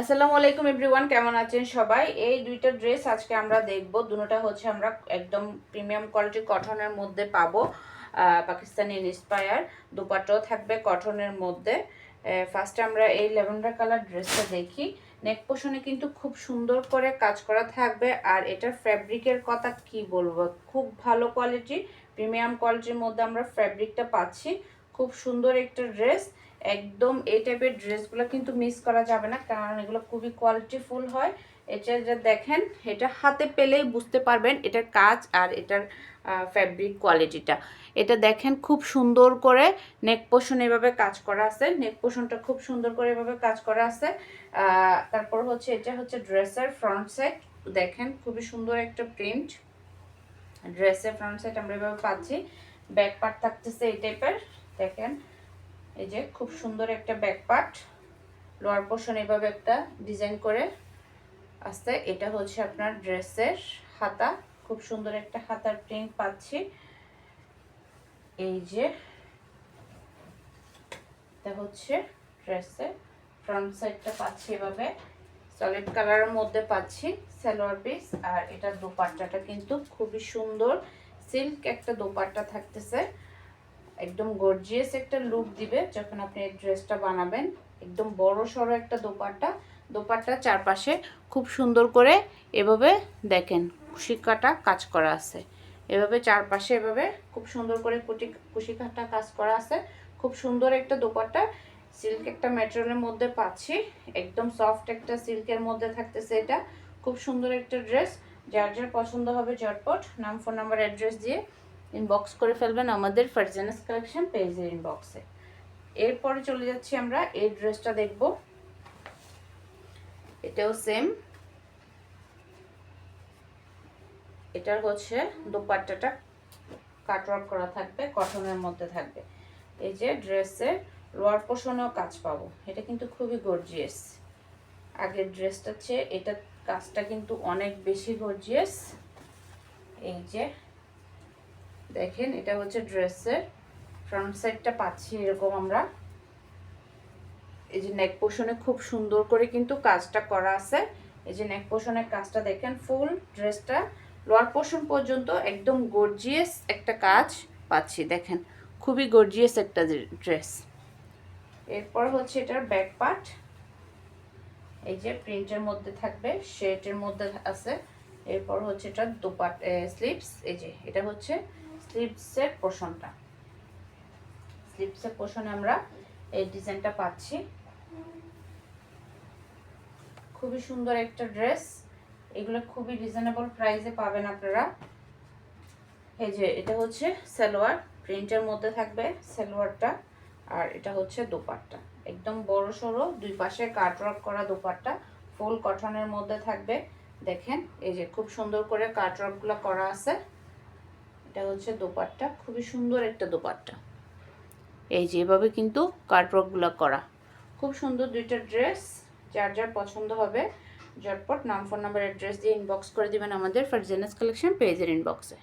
আসসালামু আলাইকুম এভরিওয়ান, কেমন আছেন সবাই? এই দুইটা ড্রেস আজকে আমরা দেখব। দুটোটা হচ্ছে আমরা একদম প্রিমিয়াম কোয়ালিটি কটনের মধ্যে পাবো পাকিস্তানি ইন্সপায়ার। দুপাটাও থাকবে কটনের মধ্যে। ফার্স্টে আমরা এই ল্যাভেন্ডার কালার ড্রেসটা দেখি। নেক পোষণে কিন্তু খুব সুন্দর করে কাজ করা থাকবে। আর এটার ফ্যাব্রিকের কথা কি বলব? খুব ভালো কোয়ালিটি, প্রিমিয়াম কোয়ালিটির মধ্যে আমরা ফ্যাব্রিকটা পাচ্ছি। খুব সুন্দর একটা ড্রেস। একদম এই টাইপের ড্রেসগুলো কিন্তু মিস করা যাবে না, কারণ এগুলো খুবই কোয়ালিটিফুল হয়। এটা যে দেখেন, এটা হাতে পেলেই বুঝতে পারবেন এটার কাজ আর এটার ফ্যাব্রিক কোয়ালিটিটা এটা দেখেন খুব সুন্দর করে নেক পোষণ এভাবে কাজ করা আছে। নেক পোষণটা খুব সুন্দর করে এভাবে কাজ করা আছে। তারপর হচ্ছে এটা হচ্ছে ড্রেসের ফ্রন্ট সাইড দেখেন খুবই সুন্দর একটা প্রিন্ট ড্রেসের ফ্রন্ট সাইড আমরা এভাবে পাচ্ছি। ব্যাক পার্ট থাকতেছে এই টাইপের দেখেন এই যে খুব সুন্দর একটা ব্যাক পার্ট লোয়ার পোর্শন এভাবে একটা ডিজাইন করে আসতে এটা হচ্ছে আপনার ড্রেসের হাতা, খুব সুন্দর একটা হাতার প্রিন্ট পাচ্ছি। এই যে এটা হচ্ছে ড্রেসের ফ্রন্ট সাইডটা পাচ্ছি এভাবে। সলিড কালারের মধ্যে পাচ্ছি সালোয়ার পিস আর এটা দোপাট্টাটা কিন্তু খুবই সুন্দর। সিল্ক একটা দোপাট্টা থাকতেছে। একদম গর্জিয়াস একটা লুক দিবে যখন আপনি এই ড্রেসটা বানাবেন। একদম বড় সড়ো একটা দোপাট্টা। দোপাট্টার চারপাশে খুব সুন্দর করে এভাবে দেখেন, কুশিকাটা কাজ করা আছে। এভাবে চারপাশে এভাবে খুব সুন্দর করে কুটি, কুশিকাটা কাজ করা আছে। খুব সুন্দর একটা দোপাট্টা। সিল্ক একটা ম্যাটেরিয়ালের মধ্যে পাচ্ছি। একদম সফট একটা সিল্কের মধ্যে থাকতেছে এটা। খুব সুন্দর একটা ড্রেস যার যার পছন্দ হবে ঝটপট নাম ফোন নাম্বার অ্যাড্রেস দিয়ে ইনবক্স করে ফেলবেন আমাদের ফারজানাস কালেকশন পেজের ইনবক্সে এরপরে চলে যাচ্ছি আমরা, এই ড্রেসটা দেখব। এটাও সেম এটার হচ্ছে দোপাট্টাটা কাটওয়ার্ক করা থাকবে কটনের মধ্যে থাকবে। এই যে ড্রেসের লোয়ার পোর্শনেও কাজ পাবো। এটা কিন্তু খুবই গর্জিয়াস আগের ড্রেসটা চেয়ে এটা কাজটা কিন্তু অনেক বেশি গর্জিয়াস এই যে দেখেন, এটা হচ্ছে ড্রেসের। ফ্রন্ট সাইডটা পাচ্ছি এরকম আমরা। এই যে নেক পোর্শনে খুব সুন্দর করে কিন্তু কাজটা করা আছে। এই যে নেক পোর্শনের কাজটা দেখেন ফুল ড্রেসটা লোয়ার পোর্শন পর্যন্ত একদম গর্জিয়াস একটা কাজ পাচ্ছি, দেখেন। খুবই গর্জিয়াস একটা ড্রেস এরপর হচ্ছে এটার ব্যাক পার্ট এই যে প্রিন্টের মধ্যে থাকবে শেটের মধ্যে আছে। এরপর হচ্ছে এটা দুপাট স্লিপস এই যে, এটা হচ্ছে স্লিপসের পোর্শনটা স্লিপসের পোর্শনে আমরা এই ডিজাইনটা পাচ্ছি। খুবই সুন্দর একটা ড্রেস। এগুলো খুবই রিজনেবল প্রাইসে পাবেন আপনারা। এই যে, এটা হচ্ছে সালোয়ার। প্রিন্টের মধ্যে থাকবে সালোয়ারটা আর এটা হচ্ছে দোপাট্টা। একদম বড় সড়ো, দুই পাশে কাটওয়ার্ক করা দোপাট্টা। ফুল কটনের মধ্যে থাকবে। দেখেন, এই যে, খুব সুন্দর করে কাটওয়ার্কগুলো করা আছে। এটা হচ্ছে দোপাট্টা, খুবই সুন্দর একটা দোপাট্টা। এই যে এভাবে কিন্তু কাটওয়ার্কগুলো করা। খুব সুন্দর দুইটা ড্রেস, যার যার পছন্দ হবে, ঝটপট নাম, ফোন নাম্বার, অ্যাড্রেস দিয়ে ইনবক্স করে দেবেন আমাদের ফারজেনাস কালেকশন পেজের ইনবক্সে